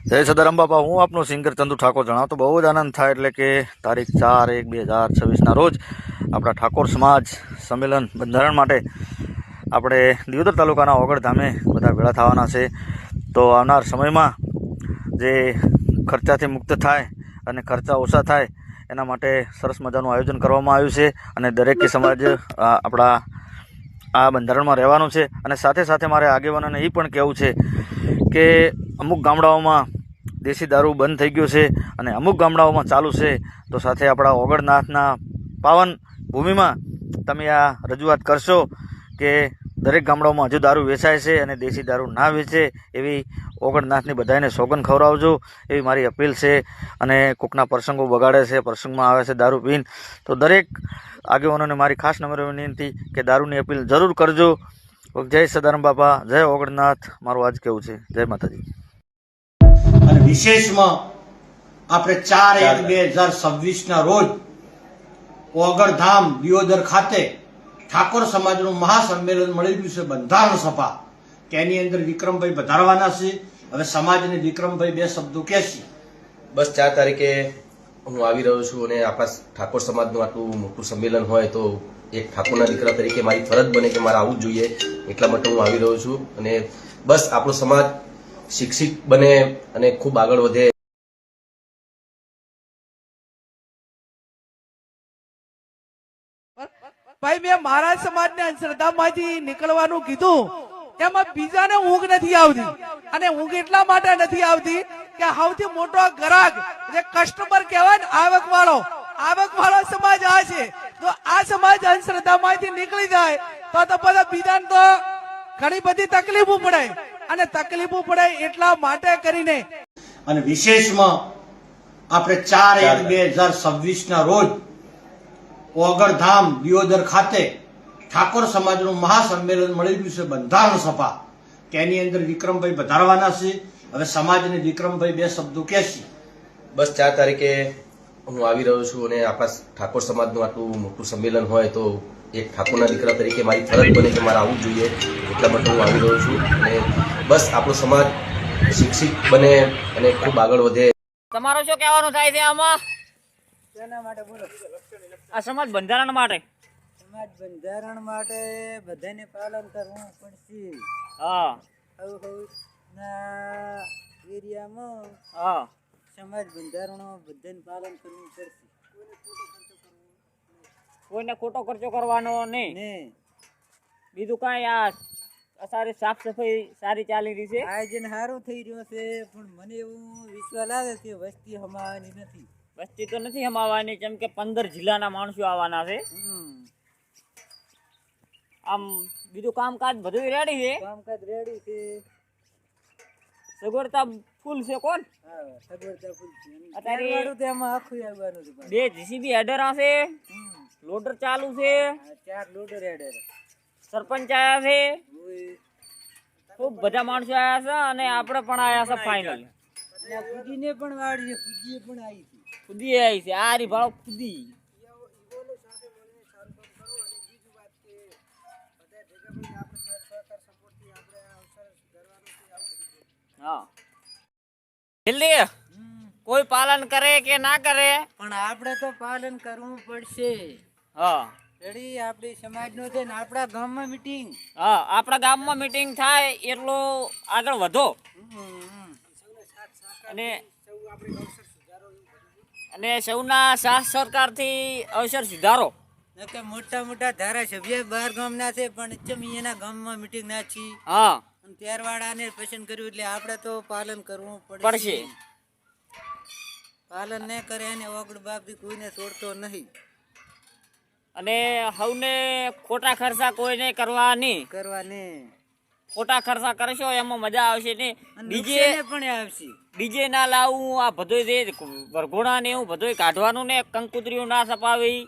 જય સદારામ બાપા, હું આપનો સિંગર ચંદુ ઠાકોર જણાવતો, બહુ જ આનંદ થાય એટલે કે તારીખ ચાર એક બે હજાર છવ્વીસના રોજ આપણા ઠાકોર સમાજ સંમેલન બંધારણ માટે આપણે દિયોદર તાલુકાના ઓગળ બધા ભેળા થવાના છે. તો આવનાર સમયમાં જે ખર્ચાથી મુક્ત થાય અને ખર્ચા ઓછા થાય એના માટે સરસ મજાનું આયોજન કરવામાં આવ્યું છે અને દરેક સમાજ આપણા આ બંધારણમાં રહેવાનું છે. અને સાથે સાથે મારે આગેવાનોને એ પણ કહેવું છે કે અમુક ગામડાઓમાં દેશી દારૂ બંધ થઈ ગયો છે અને અમુક ગામડાઓમાં ચાલુ છે. તો સાથે આપણા ઓગળનાથના પાવન ભૂમિમાં તમે આ રજૂઆત કરશો કે દરેક ગામડાઓમાં હજુ દારૂ વેચાય છે અને દેશી દારૂ ના વેચે એવી ઓગણનાથની બધાને સોગન ખવડાવજો એવી મારી અપીલ છે અને કોકના પ્રસંગો બગાડે છે, પ્રસંગમાં આવે છે દારૂ પીન. તો દરેક આગેવાનોને મારી ખાસ નંબર વિનંતી કે દારૂની અપીલ જરૂર કરજો. જય સદારામ બાપા, જય ઓગણનાથ. મારું આજ કેવું છે. જય માતાજી. વિશેષમાં આપણે ચાર એક બે હજાર છવ્વીસ ના રોજ ઓગળધામ દિયોદર ખાતે ઠાકોર સમાજનું મહાસંમેલન મળી રહ્યું છે બંધારણ સભા તેની અંદર વિક્રમભાઈ વધારવાના છે. હવે સમાજને વિક્રમભાઈ બે શબ્દો કહેશે બસ ચાર તારીખે હું આવી રહ્યો છું અને આપણા ઠાકોર સમાજનું આટલું મોટું સંમેલન હોય તો એક ઠાકોરના દીકરા તરીકે મારી ફરજ બને કે મારે આવવું જોઈએ. એટલા માટે હું આવી રહ્યો છું અને બસ આપણો સમાજ શિક્ષિત બને અને ખૂબ આગળ વધે. ભાઈ, મેં મારા સમાજને અંધશ્રદ્ધામાંથી નીકળવાનું કીધું. એમાં બીજાને ઊંઘ નથી આવતી. અને ઊંઘ એટલા માટે નથી આવતી કે સૌથી મોટો ગ્રાહક જે કસ્ટમર કહેવાય ને આવક વાળો આવક વાળો સમાજ આ છે. તો આ સમાજ અંધશ્રદ્ધામાંથી નીકળી જાય, તો તો બધા બીજાને તો ઘણી બધી તકલીફો પડે. અને તકલીફો પડે એટલા માટે કરીને. અને વિશેષમાં આપણે ચાર એક બે હજાર છવ્વીસ ના રોજ ઓગળધામ દિયોદર ખાતે ઠાકોર સમાજનું મહાસંમેલન મળી રહ્યું છે બંધારણ સભા તેની અંદર વિક્રમભાઈ વધારવાના છે. હવે સમાજને વિક્રમભાઈ બે શબ્દો કહેશે બસ ચાર તારીખે હું આવી રહ્યો છું અને આપણા ઠાકોર સમાજનું આટલું મોટું સંમેલન હોય તો એક ઠાકોરના દીકરા તરીકે મારી ફરજ બને કે મારે આવવું જોઈએ. એટલા માટે હું આવી રહ્યો છું અને બસ આપણો સમાજ શિક્ષિત બને અને ખૂબ આગળ વધે. તમારો શું કહેવાનું થાય છે આમાં? આ સમાજ બંધારણ માટે. સમાજ બંધારણ માટે બધાને પાલન કરવું પડશે. હા. હવ ના એરિયામાં હા. સમાજ બંધારણો બધાને પાલન કરવું પડશે. કોઈને ખોટો ખર્ચો કરવાનો નહીં. ને. બીજું કાંઈ આ સારી સાફ સફાઈ સારી ચાલી રહી છે. આયોજન સારું થઈ રહ્યું છે પણ મને એવું વિશ્વાસ આવે છે વસ્તી હમાવાની નથી. વસ્તી તો નથી હમાવાની કેમ કે પંદર જિલ્લાના માણસો આવવાના છે. આમ બીજું કામકાજ બધું રેડી છે. કામકાજ રેડી છે. સગવડતા ફૂલ છે કોણ? સગવડતા ફૂલ છે. અત્યારે- ચારવાળું તો એમાં આખું આવવાનું છે બે જીસીબી હેડર છે. લોડર ચાલુ છે. ચાર લોડર એડર સરપંચ આવ્યા છે. ખૂબ બધા માણસો આવ્યા છે અને આપણે પણ આવ્યા છે ફાઇનલ અને આ ફૂદીને પણ વાળી છે ફૂદીએ પણ આવી છે ખુદી આવી છે. આ રી ભાવ ખુદી હા. જલ્દી. કોઈ પાલન કરે કે ના કરે? પણ આપણે તો પાલન કરવું પડશે. હા. રેડી આપણી સમાજનું છે ને આપણા ગામમાં મીટિંગ હા આપણા ગામમાં મીટિંગ થાય એટલો આગળ વધો. અને અને સૌના સાથ સરકારથી અવસર સુધારો. કે મોટા મોટા ધારાસભ્ય બહાર ગામના છે પણ ચમ એના ગામમાં મીટિંગ ના છી. હા. અને ત્યારવાળાને પસંદ કર્યું એટલે આપણે તો પાલન કરવું પડશે. પાલન ન કરે એને ઓગળ બાપ કોઈને છોડતો નહીં. અને હવને ખોટા ખર્ચા કોઈને કરવા નહીં કરવાને. ખોટા ખર્ચા કરશો એમાં મજા આવશે ને બીજે પણ આવશે. ડીજે ના લાવું આ બધો જે વરઘોડા ને એવું બધો કાઢવાનું ને કંકુતરીઓ ના સપાવી.